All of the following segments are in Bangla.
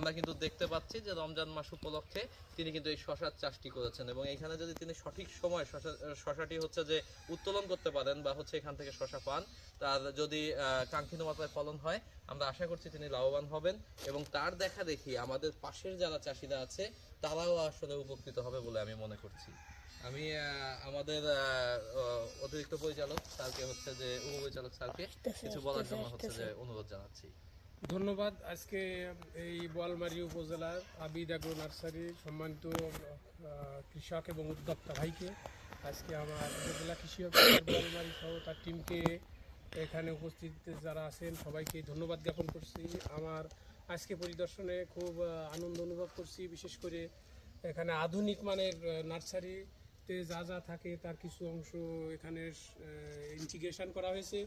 আমরা কিন্তু দেখতে পাচ্ছি যে রমজান মাস উপলক্ষে তিনি কিন্তু এই শশার চাষটি করেছেন এবং এখানে যদি তিনি সঠিক সময় শশা শশাটি হচ্ছে যে উত্তোলন করতে পারেন বা হচ্ছে এখান থেকে শশা পান তার যদি কাঙ্ক্ষিত মাত্রায় ফলন হয় আমরা আশা করছি তিনি লাভবান হবেন এবং তার দেখা দেখি আমাদের পাশের যারা চাষিরা আছে তারাও আসলে উপকৃত হবে বলে আমি মনে করছি। আমি আহ, আমাদের অতিরিক্ত পরিচালক স্যারকে হচ্ছে যে উপপরিচালক স্যারকে কিছু বলার জন্য হচ্ছে যে অনুরোধ জানাচ্ছি। ধন্যবাদ। আজকে এই বোয়ালমারী উপজেলার আবিদ আগ্রো নার্সারি সম্মানিত কৃষক এবং উদ্যোক্তা ভাইকে আজকে আমার উপজেলা কৃষি অফিসার বোয়ালমারী সহ তার টিমকে এখানে উপস্থিত যারা আছেন সবাইকে ধন্যবাদ জ্ঞাপন করছি। আমার আজকে পরিদর্শনে খুব আনন্দ অনুভব করছি, বিশেষ করে এখানে আধুনিক মানের নার্সারিতে যা যা থাকে তার কিছু অংশ এখানে ইন্টিগ্রেশন করা হয়েছে।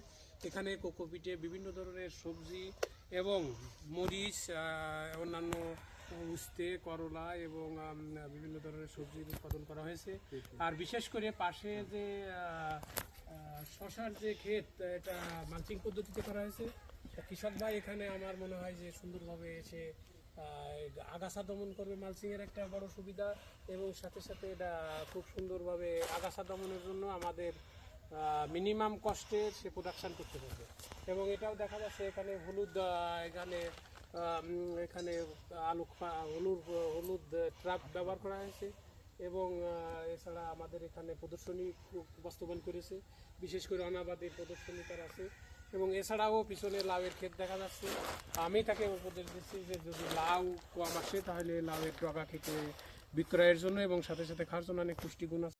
এখানে কোকোপিটে বিভিন্ন ধরনের সবজি এবং মরিচ অন্যান্য উস্তে, করলা এবং বিভিন্ন ধরনের সবজি উৎপাদন করা হয়েছে। আর বিশেষ করে পাশে যে শশার যে ক্ষেত, এটা মালচিং পদ্ধতিতে করা হয়েছে। কৃষক ভাই এখানে আমার মনে হয় যে সুন্দরভাবে এসে আগাছা দমন করবে মালচিংয়ের একটা বড় সুবিধা এবং সাথে সাথে এটা খুব সুন্দরভাবে আগাছা দমনের জন্য আমাদের মিনিমাম কস্টে সে প্রোডাকশান করতে পারবে। এবং এটাও দেখা যাচ্ছে এখানে হলুদ এখানে এখানে আলু হলুদ হলুদ ট্রাক ব্যবহার করা হয়েছে। এবং এছাড়া আমাদের এখানে প্রদর্শনী বাস্তবায়ন করেছে। বিশেষ করে অনাবাদী প্রদর্শনী তার আছে। এবং এছাড়াও পিছনে লাউয়ের ক্ষেত দেখা যাচ্ছে। আমি তাকে উপদেশ দিচ্ছি যে যদি লাউ কম আসে, তাহলে লাউয়ের ডগা খেতে বিক্রয়ের জন্য এবং সাথে সাথে খাওয়ার জন্য অনেক পুষ্টিগুণ আছে।